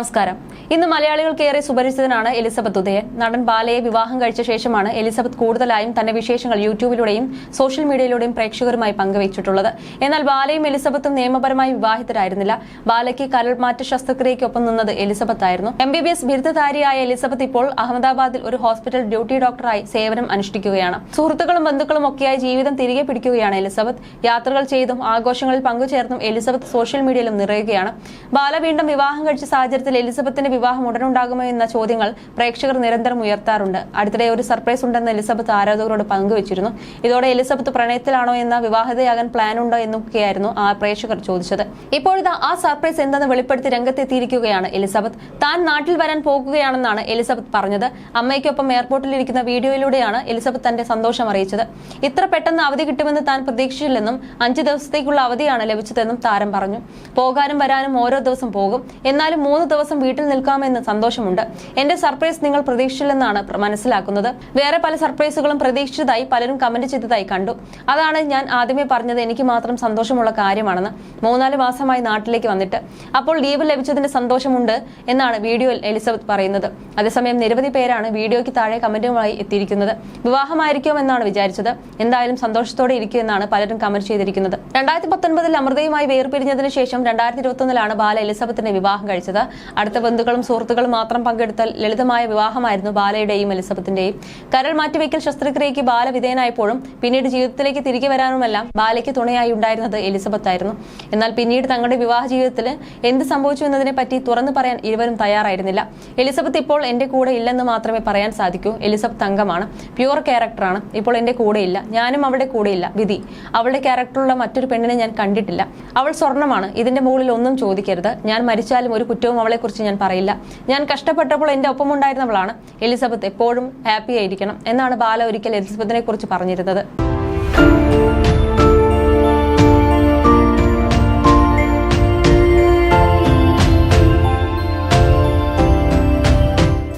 നമസ്കാരം. ഇന്ന് മലയാളികൾക്ക് ഏറെ സുപരിചിതനാണ് എലിസബത്ത് ഉദയൻ. നടൻ ബാലയെ വിവാഹം കഴിച്ച ശേഷമാണ് എലിസബത്ത് കൂടുതലായും തന്റെ വിശേഷങ്ങൾ യൂട്യൂബിലൂടെയും സോഷ്യൽ മീഡിയയിലൂടെയും പ്രേക്ഷകരുമായി പങ്കുവച്ചിട്ടുള്ളത്. എന്നാൽ ബാലയും എലിസബത്തും നിയമപരമായി വിവാഹിതരായിരുന്നില്ല. ബാലയ്ക്ക് കരൾമാറ്റ ശസ്ത്രക്രിയയ്ക്കൊപ്പം നിന്നത് എലിസബത്ത് ആയിരുന്നു എം ബി ബി എസ് ബിരുദധാരിയായ എലിസബത്ത് ഇപ്പോൾ അഹമ്മദാബാദിൽ ഒരു ഹോസ്പിറ്റൽ ഡ്യൂട്ടി ഡോക്ടറായി സേവനം അനുഷ്ഠിക്കുകയാണ്. സുഹൃത്തുക്കളും ബന്ധുക്കളും ഒക്കെയായി ജീവിതം തിരികെ പിടിക്കുകയാണ് എലിസബത്ത്. യാത്രകൾ ചെയ്തും ആഘോഷങ്ങളിൽ പങ്കുചേർന്നും എലിസബത്ത് സോഷ്യൽ മീഡിയയിലും നിറയുകയാണ്. ബാല വീണ്ടും വിവാഹം കഴിച്ച സാഹചര്യത്തിൽ എലിസബത്തിന്റെ വിവാഹം ഉടനുണ്ടാകുമോ എന്ന ചോദ്യങ്ങൾ പ്രേക്ഷകർ നിരന്തരം ഉയർത്താറുണ്ട്. അടുത്തിടെ ഒരു സർപ്രൈസ് ഉണ്ടെന്ന് എലിസബത്ത് ആരാധകരോട് പങ്കുവച്ചിരുന്നു. ഇതോടെ എലിസബത്ത് പ്രണയത്തിലാണോ എന്ന വിവാഹിതയാകാൻ പ്ലാൻ ഉണ്ടോ എന്നൊക്കെയായിരുന്നു ആ പ്രേക്ഷകർ ചോദിച്ചത്. ഇപ്പോഴിതാ ആ സർപ്രൈസ് എന്തെന്ന് വെളിപ്പെടുത്തി രംഗത്തെത്തിയിരിക്കുകയാണ് എലിസബത്ത്. താൻ നാട്ടിൽ വരാൻ പോകുകയാണെന്നാണ് എലിസബത്ത് പറഞ്ഞത്. അമ്മയ്ക്കൊപ്പം എയർപോർട്ടിൽ ഇരിക്കുന്ന വീഡിയോയിലൂടെയാണ് എലിസബത്ത് തന്റെ സന്തോഷം അറിയിച്ചത്. ഇത്ര പെട്ടെന്ന് അവധി കിട്ടുമെന്ന് താൻ പ്രതീക്ഷിച്ചില്ലെന്നും അഞ്ച് ദിവസത്തേക്കുള്ള അവധിയാണ് ലഭിച്ചതെന്നും താരം പറഞ്ഞു. പോകാനും വരാനും ഓരോ ദിവസം പോകും. എന്നാലും മൂന്ന് ദിവസം വീട്ടിൽ നിൽക്കാമെന്ന് സന്തോഷമുണ്ട്. എന്റെ സർപ്രൈസ് നിങ്ങൾ പ്രതീക്ഷിച്ചില്ലെന്നാണ് പ്ര- മനസ്സിലാക്കുന്നത്. വേറെ പല സർപ്രൈസുകളും പ്രതീക്ഷിച്ചതായി പലരും കമന്റ് ചെയ്തതായി കണ്ടു. അതാണ് ഞാൻ ആദ്യമേ പറഞ്ഞത്. എനിക്ക് മാത്രം സന്തോഷമുള്ള കാര്യമാണെന്ന്. മൂന്നാൽ മാസമായി നാട്ടിലേക്ക് വന്നിട്ട്. അപ്പോൾ ലീവ് ലഭിച്ചതിന്റെ സന്തോഷമുണ്ട് എന്നാണ് വീഡിയോയിൽ എലിസബത്ത് പറയുന്നത്. അതേസമയം നിരവധി പേരാണ് വീഡിയോയ്ക്ക് താഴെ കമന്റുമായി എത്തിയിരിക്കുന്നത്. വിവാഹമായിരിക്കും എന്നാണ് വിചാരിച്ചത്. എന്തായാലും സന്തോഷത്തോടെ ഇരിക്കുമെന്നാണ് പലരും കമന്റ് ചെയ്തിരിക്കുന്നത്. രണ്ടായിരത്തി പത്തൊൻപതിൽ അമൃതയുമായി വേർപിരിഞ്ഞതിന് ശേഷം രണ്ടായിരത്തി ഇരുപത്തൊന്നിലാണ് ബാല എലിസബത്തിന്റെ വിവാഹം കഴിച്ചത്. അടുത്ത ബന്ധുക്കളും സുഹൃത്തുക്കളും മാത്രം പങ്കെടുത്ത ലളിതമായ വിവാഹമായിരുന്നു ബാലയുടെയും എലിസബത്തിന്റെയും. കരൾ മാറ്റിവെക്കൽ ശസ്ത്രക്രിയയ്ക്ക് ബാല വിധേയനായപ്പോഴും പിന്നീട് ജീവിതത്തിലേക്ക് തിരികെ വരാനുമെല്ലാം ബാലയ്ക്ക് തുണയായി ഉണ്ടായിരുന്നത് എലിസബത്ത് ആയിരുന്നു എന്നാൽ പിന്നീട് തങ്ങളുടെ വിവാഹ ജീവിതത്തിൽ എന്ത് സംഭവിച്ചു എന്നതിനെ പറ്റി തുറന്നു പറയാൻ ഇരുവരും തയ്യാറായിരുന്നില്ല. എലിസബത്ത് ഇപ്പോൾ എന്റെ കൂടെ ഇല്ലെന്ന് മാത്രമേ പറയാൻ സാധിക്കൂ. എലിസബത്ത് അംഗമാണ് പ്യുവർ ക്യാരക്ടറാണ്. ഇപ്പോൾ എന്റെ കൂടെയില്ല ഞാനും അവളുടെ കൂടെയില്ല വിധി. അവളുടെ ക്യാരക്ടറുള്ള മറ്റൊരു പെണ്ണിനെ ഞാൻ കണ്ടിട്ടില്ല. അവൾ സ്വർണമാണ് ഇതിന്റെ മുകളിൽ ഒന്നും ചോദിക്കരുത്. ഞാൻ മരിച്ചാലും ഒരു കുറ്റവും അവളെക്കുറിച്ച് ഞാൻ പറയില്ല. ഞാൻ കഷ്ടപ്പെട്ടപ്പോൾ എന്റെ ഒപ്പം ഉണ്ടായിരുന്നവളാണ് എലിസബത്ത് എപ്പോഴും ഹാപ്പി ആയിരിക്കണം എന്നാണ് ബാല ഒരിക്കൽ എലിസബത്തിനെ കുറിച്ച് പറഞ്ഞിരുന്നത്.